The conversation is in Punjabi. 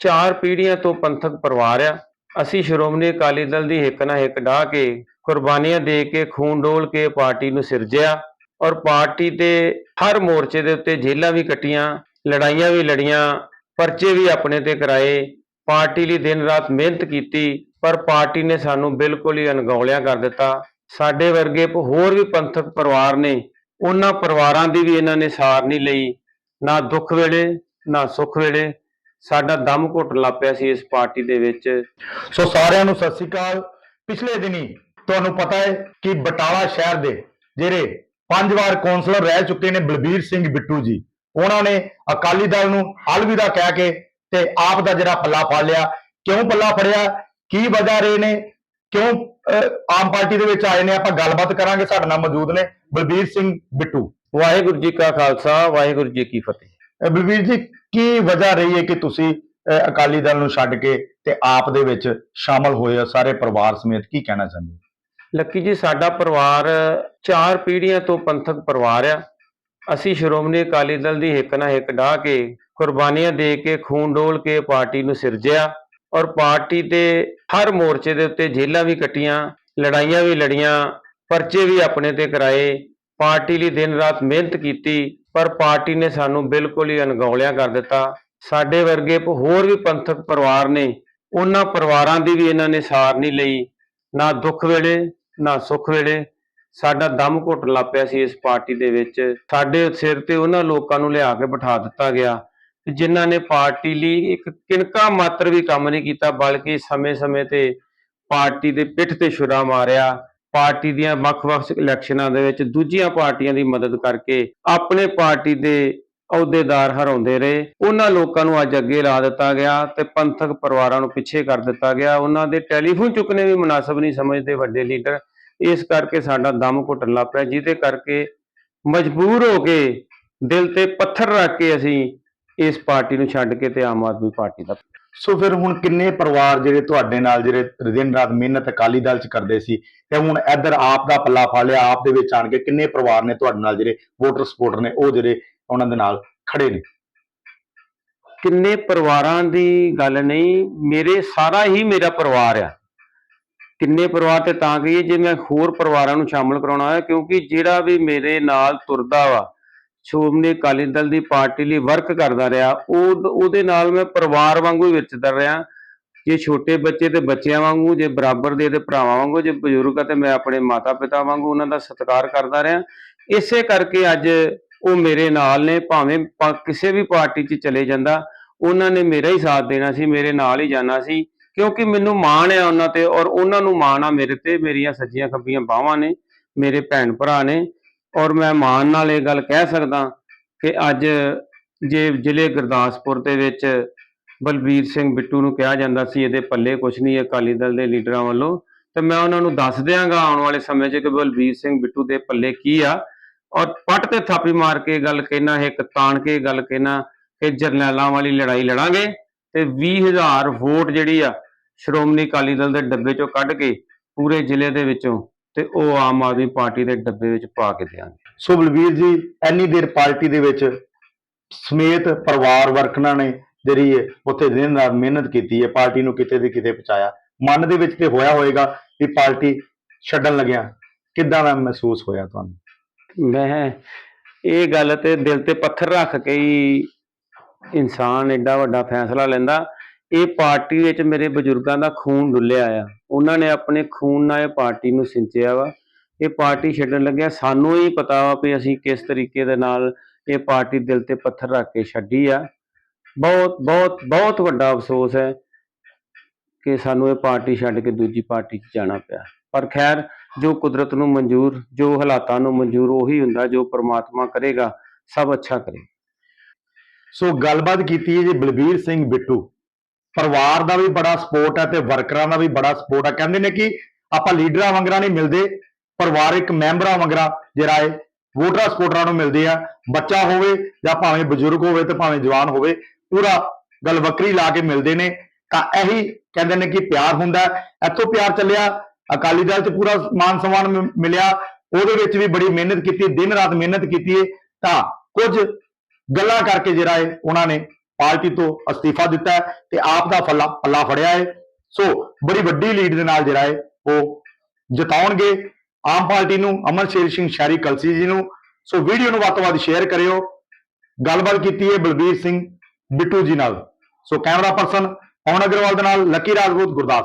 ਚਾਰ ਪੀੜ੍ਹੀਆਂ ਤੋਂ ਪੰਥਕ ਪਰਿਵਾਰ ਆ। ਅਸੀਂ ਸ਼੍ਰੋਮਣੀ ਅਕਾਲੀ ਦਲ ਦੀ ਹਿੱਕ ਨਾ ਹਿੱਕ ਢਾਹ ਕੇ ਕੁਰਬਾਨੀਆਂ ਦੇ ਕੇ ਖੂਨ ਡੋਲ ਕੇ ਪਾਰਟੀ ਨੂੰ ਸਿਰਜਿਆ ਔਰ ਪਾਰਟੀ ਦੇ ਹਰ ਮੋਰਚੇ ਦੇ ਉੱਤੇ ਜੇਲਾਂ ਵੀ ਕੱਟੀਆਂ, ਲੜਾਈਆਂ ਵੀ ਲੜੀਆਂ, ਪਰਚੇ ਵੀ ਆਪਣੇ ਤੇ ਕਰਾਏ। ਪਾਰਟੀ ਲਈ ਦਿਨ ਰਾਤ ਮਿਹਨਤ ਕੀਤੀ, ਪਰ ਪਾਰਟੀ ਨੇ ਸਾਨੂੰ ਬਿਲਕੁਲ ਹੀ ਅਣਗੌਲਿਆ ਕਰ ਦਿੱਤਾ। ਸਾਡੇ ਵਰਗੇ ਹੋਰ ਵੀ ਪੰਥਕ ਪਰਿਵਾਰ ਨੇ, ਉਹਨਾਂ ਪਰਿਵਾਰਾਂ ਦੀ ਵੀ ਇਹਨਾਂ ਨੇ ਸਾਰ ਨਹੀਂ ਲਈ। ਨਾ ਦੁੱਖ ਵੇਲੇ, ਨਾ ਸੁੱਖ ਵੇਲੇ ਸਾਡਾ ਦਮ ਘੁੱਟ ਲੱਪਿਆ ਸੀ ਇਸ ਪਾਰਟੀ ਦੇ ਵਿੱਚ। ਸੋ ਸਾਰਿਆਂ ਨੂੰ ਸਤਿ ਸ੍ਰੀ ਅਕਾਲ। ਪਿਛਲੇ ਦਿਨੀ ਤੁਹਾਨੂੰ ਪਤਾ ਹੈ ਕਿ ਬਟਾਲਾ ਸ਼ਹਿਰ ਦੇ ਜਿਹੜੇ ਪੰਜ ਵਾਰ ਕੌਂਸਲਰ ਰਹਿ ਚੁੱਕੇ ਨੇ ਬਲਬੀਰ ਸਿੰਘ ਬਿੱਟੂ ਜੀ ਉਹਨਾਂ ਨੇ ਅਕਾਲੀ ਦਲ ਨੂੰ ਅਲਵਿਦਾ ਕਹਿ ਕੇ ਤੇ ਆਪ ਦਾ ਜਿਹੜਾ ਪੱਲਾ ਫੜ ਲਿਆ। ਕਿਉਂ ਪੱਲਾ ਫੜਿਆ? ਕੀ ਵਜ੍ਹਾ ਰਹੇ ਨੇ? ਕਿਉਂ ਆਮ ਪਾਰਟੀ ਦੇ ਵਿੱਚ ਆਏ ਨੇ? ਆਪਾਂ ਗੱਲਬਾਤ ਕਰਾਂਗੇ। ਸਾਡੇ ਨਾਲ ਮੌਜੂਦ ਨੇ ਬਲਬੀਰ ਸਿੰਘ ਬਿੱਟੂ। ਵਾਹਿਗੁਰੂ ਜੀ ਕਾ ਖਾਲਸਾ ਵਾਹਿਗੁਰੂ ਜੀ ਕੀ ਫਤਿਹ। ਬਲਬੀਰ ਜੀ ਕੀ ਵਜ੍ਹਾ ਰਹੀ ਹੈ ਕਿ ਤੁਸੀਂ ਅਕਾਲੀ ਦਲ ਨੂੰ ਛੱਡ ਕੇ ਤੇ ਆਪ ਦੇ ਵਿੱਚ ਸ਼ਾਮਲ ਹੋਏ ਹੋ ਸਾਰੇ ਪਰਿਵਾਰ ਸਮੇਤ? ਕੀ ਕਹਿਣਾ ਚਾਹੁੰਦੇ ਹੋ? ਲੱਕੀ ਜੀ, ਸਾਡਾ ਪਰਿਵਾਰ ਚਾਰ ਪੀੜ੍ਹੀਆਂ ਤੋਂ ਪੰਥਕ ਪਰਿਵਾਰ ਆ। ਅਸੀਂ ਸ਼੍ਰੋਮਣੀ ਅਕਾਲੀ ਦਲ ਦੀ ਹਿੱਕ ਨਾਲ ਹਿੱਕ ਢਾਹ ਕੇ ਕੁਰਬਾਨੀਆਂ ਦੇ ਕੇ, ਖੂਨ ਡੋਲ ਕੇ ਪਾਰਟੀ ਨੂੰ ਸਿਰਜਿਆ ਔਰ ਪਾਰਟੀ ਦੇ ਹਰ ਮੋਰਚੇ ਦੇ ਉੱਤੇ ਜੇਲਾਂ ਵੀ ਕੱਟੀਆਂ, ਲੜਾਈਆਂ ਵੀ ਲੜੀਆਂ, ਪਰਚੇ ਵੀ ਆਪਣੇ ਤੇ ਕਰਾਏ। ਪਾਰਟੀ ਲਈ ਦਿਨ ਰਾਤ ਮਿਹਨਤ ਕੀਤੀ ਪਰ ਪਾਰਟੀ ਨੇ ਸਾਨੂੰ ਬਿਲਕੁਲ ਹੀ ਅਣਗੌਲਿਆ ਕਰ ਦਿੱਤਾ। ਸਾਡੇ ਵਰਗੇ ਹੋਰ ਵੀ ਪੰਥਕ ਪਰਿਵਾਰ ਨੇ, ਉਹਨਾਂ ਪਰਿਵਾਰਾਂ ਦੀ ਵੀ ਇਹਨਾਂ ਨੇ ਸਾਰ ਨਹੀਂ ਲਈ। ਨਾ ਦੁੱਖ ਵੇਲੇ, ਨਾ ਸੁੱਖ ਵੇਲੇ। ਸਾਡਾ ਦਮ ਘੁੱਟ ਲੱਪਿਆ ਸੀ ਇਸ ਪਾਰਟੀ ਦੇ ਵਿੱਚ। ਸਾਡੇ ਸਿਰ ਤੇ ਉਹਨਾਂ ਲੋਕਾਂ ਨੂੰ ਲਿਆ ਕੇ ਬਿਠਾ ਦਿੱਤਾ ਗਿਆ। ਕਿ ਜਿਨ੍ਹਾਂ ਨੇ ਪਾਰਟੀ ਲਈ ਇੱਕ ਕਿਣਕਾ ਮਾਤਰ ਵੀ ਕੰਮ ਨਹੀਂ ਕੀਤਾ, ਬਲਕਿ ਸਮੇਂ-ਸਮੇਂ ਤੇ ਪਾਰਟੀ ਦੇ ਪਿੱਠ ਤੇ ਛੁਰਾ ਮਾਰਿਆ। ਪਾਰਟੀ ਦੀਆਂ ਵੱਖ-ਵੱਖ ਇਲੈਕਸ਼ਨਾਂ ਦੇ ਵਿੱਚ ਦੂਜੀਆਂ ਪਾਰਟੀਆਂ ਦੀ ਮਦਦ ਕਰਕੇ ਆਪਣੇ ਪਾਰਟੀ ਦੇ ਅਹੁਦੇਦਾਰ ਹਰਾਉਂਦੇ ਰਹੇ। ਉਹਨਾਂ ਲੋਕਾਂ ਨੂੰ ਅੱਜ ਅੱਗੇ ਲਾ ਦਿੱਤਾ ਗਿਆ ਤੇ ਪੰਥਕ ਪਰਿਵਾਰਾਂ ਨੂੰ ਪਿੱਛੇ ਕਰ ਦਿੱਤਾ ਗਿਆ। ਉਹਨਾਂ ਦੇ ਟੈਲੀਫੋਨ ਚੁੱਕਣੇ ਵੀ ਮੁਨਾਸਬ ਨਹੀਂ ਸਮਝਦੇ ਵੱਡੇ ਲੀਡਰ। ਇਸ ਕਰਕੇ ਸਾਡਾ ਦਮ ਘੁੱਟਣ ਲੱਗ ਪਿਆ, ਜਿਹਦੇ ਕਰਕੇ ਮਜਬੂਰ ਹੋ ਕੇ ਦਿਲ ਤੇ ਪੱਥਰ ਰੱਖ ਕੇ ਅਸੀਂ ਇਸ ਪਾਰਟੀ ਨੂੰ ਛੱਡ ਕੇ ਤੇ ਆਮ ਆਦਮੀ ਪਾਰਟੀ ਦਾ ਸੋ ਫਿਰ ਹੁਣ ਕਿੰਨੇ ਪਰਿਵਾਰ ਜਿਹੜੇ ਤੁਹਾਡੇ ਨਾਲ ਜਿਹੜੇ ਦਿਨ ਰਾਤ ਮਿਹਨਤ ਅਕਾਲੀ ਦਲ ਚ ਕਰਦੇ ਸੀ ਤੇ ਹੁਣ ਇੱਧਰ ਆਪ ਦਾ ਪੱਲਾ ਫਾਲਿਆ ਆਪ ਦੇ ਵਿੱਚ ਆਣ ਕੇ ਕਿੰਨੇ ਪਰਿਵਾਰ ਨੇ ਤੁਹਾਡੇ ਨਾਲ ਜਿਹੜੇ ਵੋਟਰ ਸਪੋਰਟਰ ਨੇ, ਉਹ ਜਿਹੜੇ ਉਹਨਾਂ ਦੇ ਨਾਲ ਖੜੇ ਨੇ? ਕਿੰਨੇ ਪਰਿਵਾਰਾਂ ਦੀ ਗੱਲ ਨਹੀਂ, ਮੇਰੇ ਸਾਰਾ ਹੀ ਮੇਰਾ ਪਰਿਵਾਰ ਆ। ਕਿੰਨੇ ਪਰਿਵਾਰ ਤੇ ਤਾਂ ਕਹੀਏ ਜੇ ਮੈਂ ਹੋਰ ਪਰਿਵਾਰਾਂ ਨੂੰ ਸ਼ਾਮਲ ਕਰਾਉਣਾ ਹੈ ਕਿਉਂਕਿ ਜਿਹੜਾ ਵੀ ਮੇਰੇ ਨਾਲ ਤੁਰਦਾ ਵਾ ਸ਼੍ਰੋਮਣੀ ਅਕਾਲੀ ਦਲ ਦੀ ਪਾਰਟੀ ਲਈ ਵਰਕ ਕਰਦਾ ਰਿਹਾ। ਉਹ ਉਹਦੇ ਨਾਲ ਮੈਂ ਪਰਿਵਾਰ ਵਾਂਗੂ ਹੀ ਵਿਚਰਦਾ ਰਿਹਾ। ਜੇ ਛੋਟੇ ਬੱਚੇ ਤੇ ਬੱਚਿਆਂ ਵਾਂਗੂ, ਜੇ ਬਰਾਬਰ ਦੇ ਤੇ ਭਰਾਵਾਂ ਵਾਂਗੂ, ਜੇ ਬਜ਼ੁਰਗ ਆ ਤੇ ਮੈਂ ਆਪਣੇ ਮਾਤਾ ਪਿਤਾ ਵਾਂਗੂ ਉਹਨਾਂ ਦਾ ਸਤਿਕਾਰ ਕਰਦਾ ਰਿਹਾ। ਇਸੇ ਕਰਕੇ ਅੱਜ ਉਹ ਮੇਰੇ ਨਾਲ ਨੇ, ਭਾਵੇਂ ਕਿਸੇ ਵੀ ਪਾਰਟੀ 'ਚ ਚਲੇ ਜਾਂਦਾ, ਉਹਨਾਂ ਨੇ ਮੇਰਾ ਹੀ ਸਾਥ ਦੇਣਾ ਸੀ, ਮੇਰੇ ਨਾਲ ਹੀ ਜਾਣਾ ਸੀ। ਕਿਉਂਕਿ ਮੈਨੂੰ ਮਾਣ ਆ ਉਹਨਾਂ ਤੇ ਔਰ ਉਹਨਾਂ ਨੂੰ ਮਾਣ ਆ ਮੇਰੇ ਤੇ। ਮੇਰੀਆਂ ਸੱਜੀਆਂ ਖੱਬੀਆਂ ਬਾਹਾਂ ਨੇ, ਮੇਰੇ ਭੈਣ ਭਰਾ ਨੇ। ਔਰ ਮੈਂ ਮਾਣ ਨਾਲ ਇਹ ਗੱਲ ਕਹਿ ਸਕਦਾ ਕਿ ਅੱਜ ਜੇ ਜ਼ਿਲ੍ਹੇ ਗੁਰਦਾਸਪੁਰ ਦੇ ਵਿੱਚ ਬਲਬੀਰ ਸਿੰਘ ਬਿੱਟੂ ਨੂੰ ਕਿਹਾ ਜਾਂਦਾ ਸੀ, ਇਹਦੇ ਪੱਲੇ ਕੁਝ ਨਹੀਂ ਅਕਾਲੀ ਦਲ ਦੇ ਲੀਡਰਾਂ ਵੱਲੋਂ, ਤੇ ਮੈਂ ਉਹਨਾਂ ਨੂੰ ਦੱਸ ਦਿਆਂਗਾ ਆਉਣ ਵਾਲੇ ਸਮੇਂ 'ਚ ਕਿ ਬਲਬੀਰ ਸਿੰਘ ਬਿੱਟੂ ਦੇ ਪੱਲੇ ਕੀ ਆ। ਔਰ ਪੱਟ ਤੇ ਥਾਪੀ ਮਾਰ ਕੇ ਗੱਲ ਕਹਿਣਾ ਇੱਕ ਤਾਣ ਕੇ ਗੱਲ ਕਹਿਣਾ ਕਿ ਜਰਨੈਲਾਂ ਵਾਲੀ ਲੜਾਈ ਲੜਾਂਗੇ ਤੇ 20000 ਵੋਟ ਜਿਹੜੀ ਆ ਸ਼੍ਰੋਮਣੀ ਅਕਾਲੀ ਦਲ ਦੇ ਡੱਬੇ 'ਚੋਂ ਕੱਢ ਕੇ ਪੂਰੇ ਜ਼ਿਲ੍ਹੇ ਦੇ ਵਿੱਚੋਂ ਤੇ ਉਹ ਆਮ ਆਦਮੀ ਪਾਰਟੀ ਦੇ ਡੱਬੇ ਵਿੱਚ ਪਾ ਕੇ ਦਿਆਂਗੇ ਸੋ ਬਲਵੀਰ ਜੀ ਇੰਨੀ ਦੇਰ ਪਾਰਟੀ ਦੇ ਵਿੱਚ ਸਮੇਤ ਪਰਿਵਾਰ ਵਰਕਰਾਂ ਨੇ ਜਿਹੜੀ ਉੱਥੇ ਦਿਨ ਰਾਤ ਮਿਹਨਤ ਕੀਤੀ ਹੈ ਪਾਰਟੀ ਨੂੰ ਕਿਤੇ ਦੇ ਕਿਤੇ ਪਹੁੰਚਾਇਆ। ਮਨ ਦੇ ਵਿੱਚ ਤੇ ਹੋਇਆ ਹੋਵੇਗਾ ਕਿ ਪਾਰਟੀ ਛੱਡਣ ਲੱਗਿਆ। ਕਿੱਦਾਂ ਦਾ ਮਹਿਸੂਸ ਹੋਇਆ ਤੁਹਾਨੂੰ? ਮੈਂ ਇਹ ਗੱਲ ਤੇ ਦਿਲ ਤੇ ਪੱਥਰ ਰੱਖ ਕੇ ਹੀ ਇਨਸਾਨ ਐਡਾ ਵੱਡਾ ਫੈਸਲਾ ਲੈਂਦਾ। ਇਹ ਪਾਰਟੀ ਵਿੱਚ ਮੇਰੇ ਬਜ਼ੁਰਗਾਂ ਦਾ ਖੂਨ ਡੁੱਲਿਆ ਆ। ਉਹਨਾਂ ਨੇ ਆਪਣੇ ਖੂਨ ਨਾਲ ਇਹ ਪਾਰਟੀ ਨੂੰ ਸਿੰਚਿਆ ਵਾ। ਇਹ ਪਾਰਟੀ ਛੱਡਣ ਲੱਗਿਆ ਸਾਨੂੰ ਹੀ ਪਤਾ ਵਾ ਵੀ ਅਸੀਂ ਕਿਸ ਤਰੀਕੇ ਦੇ ਨਾਲ ਇਹ ਪਾਰਟੀ ਦਿਲ ਤੇ ਪੱਥਰ ਰੱਖ ਕੇ ਛੱਡੀ ਆ। ਬਹੁਤ ਬਹੁਤ ਬਹੁਤ ਵੱਡਾ ਅਫਸੋਸ ਹੈ ਕਿ ਸਾਨੂੰ ਇਹ ਪਾਰਟੀ ਛੱਡ ਕੇ ਦੂਜੀ ਪਾਰਟੀ 'ਚ ਜਾਣਾ ਪਿਆ। ਪਰ ਖੈਰ, ਜੋ ਕੁਦਰਤ ਨੂੰ ਮਨਜ਼ੂਰ, ਜੋ ਹਾਲਾਤਾਂ ਨੂੰ ਮਨਜ਼ੂਰ ਉਹੀ ਹੁੰਦਾ ਜੋ ਪ੍ਰਮਾਤਮਾ ਕਰੇਗਾ, ਸਭ ਅੱਛਾ ਕਰੇ। ਸੋ ਗੱਲਬਾਤ ਕੀਤੀ ਹੈ ਜੀ ਬਲਬੀਰ ਸਿੰਘ ਬਿੱਟੂ। ਪਰਿਵਾਰ ਦਾ ਵੀ ਬੜਾ ਸਪੋਰਟ ਹੈ ਤੇ ਵਰਕਰਾਂ ਦਾ ਵੀ ਬੜਾ ਸਪੋਰਟ ਹੈ। ਕਹਿੰਦੇ ਨੇ ਕਿ ਆਪਾਂ ਲੀਡਰਾਂ ਵਾਂਗਰਾਂ ਨਹੀਂ ਮਿਲਦੇ, ਪਰਿਵਾਰਿਕ ਮੈਂਬਰਾਂ ਵਾਂਗਰਾਂ ਜਿਹੜਾ ਹੈ ਵੋਟਰਾਂ ਸਪੋਰਟਰਾਂ ਨੂੰ ਮਿਲਦੇ ਆ। ਬੱਚਾ ਹੋਵੇ ਜਾਂ ਭਾਵੇਂ ਬਜ਼ੁਰਗ ਹੋਵੇ ਤੇ ਭਾਵੇਂ ਜਵਾਨ ਹੋਵੇ, ਪੂਰਾ ਗੱਲ ਵੱਖਰੀ ਲਾ ਕੇ ਮਿਲਦੇ ਨੇ। ਤਾਂ ਇਹੀ ਕਹਿੰਦੇ ਨੇ ਕਿ ਪਿਆਰ ਹੁੰਦਾ ਇੱਥੋਂ ਪਿਆਰ ਚੱਲਿਆ, ਅਕਾਲੀ ਦਲ 'ਚ ਪੂਰਾ ਮਾਨ ਸਨਮਾਨ ਮਿਲਿਆ। ਉਹਦੇ ਵਿੱਚ ਵੀ ਬੜੀ ਮਿਹਨਤ ਕੀਤੀ, ਦਿਨ ਰਾਤ ਮਿਹਨਤ ਕੀਤੀ ਹੈ ਤਾਂ ਕੁਝ ਗੱਲਾਂ ਕਰਕੇ ਜਿਹੜਾ ਹੈ ਉਹਨਾਂ ਨੇ ਪਾਰਟੀ ਤੋਂ ਅਸਤੀਫਾ ਦਿੱਤਾ ਹੈ ਤੇ ਆਪ ਦਾ ਫੱਲਾ ਪੱਲਾ ਫੜਿਆ ਹੈ। ਸੋ ਬੜੀ ਵੱਡੀ ਲੀਡ ਦੇ ਨਾਲ ਜਿਹੜਾ ਹੈ ਉਹ ਜਿਤਾਉਣਗੇ। ਆਮ ਪਾਰਟੀ ਨੂੰ ਅਮਨ ਸ਼ੇਰ ਸਿੰਘ ਸ਼ਾਰੀ ਕਲਸੀ ਜੀ ਨੂੰ। ਸੋ ਵੀਡੀਓ ਨੂੰ ਵੱਧ ਤੋਂ ਵੱਧ ਸ਼ੇਅਰ ਕਰਿਓ। ਗੱਲਬਾਤ ਕੀਤੀ ਹੈ ਬਲਬੀਰ ਸਿੰਘ ਬਿੱਟੂ ਜੀ ਨਾਲ। So camera person Pawan Agarwal ਦੇ ਨਾਲ ਲੱਕੀ ਰਾਜਪੂਤ ਗੁਰਦਾਸ।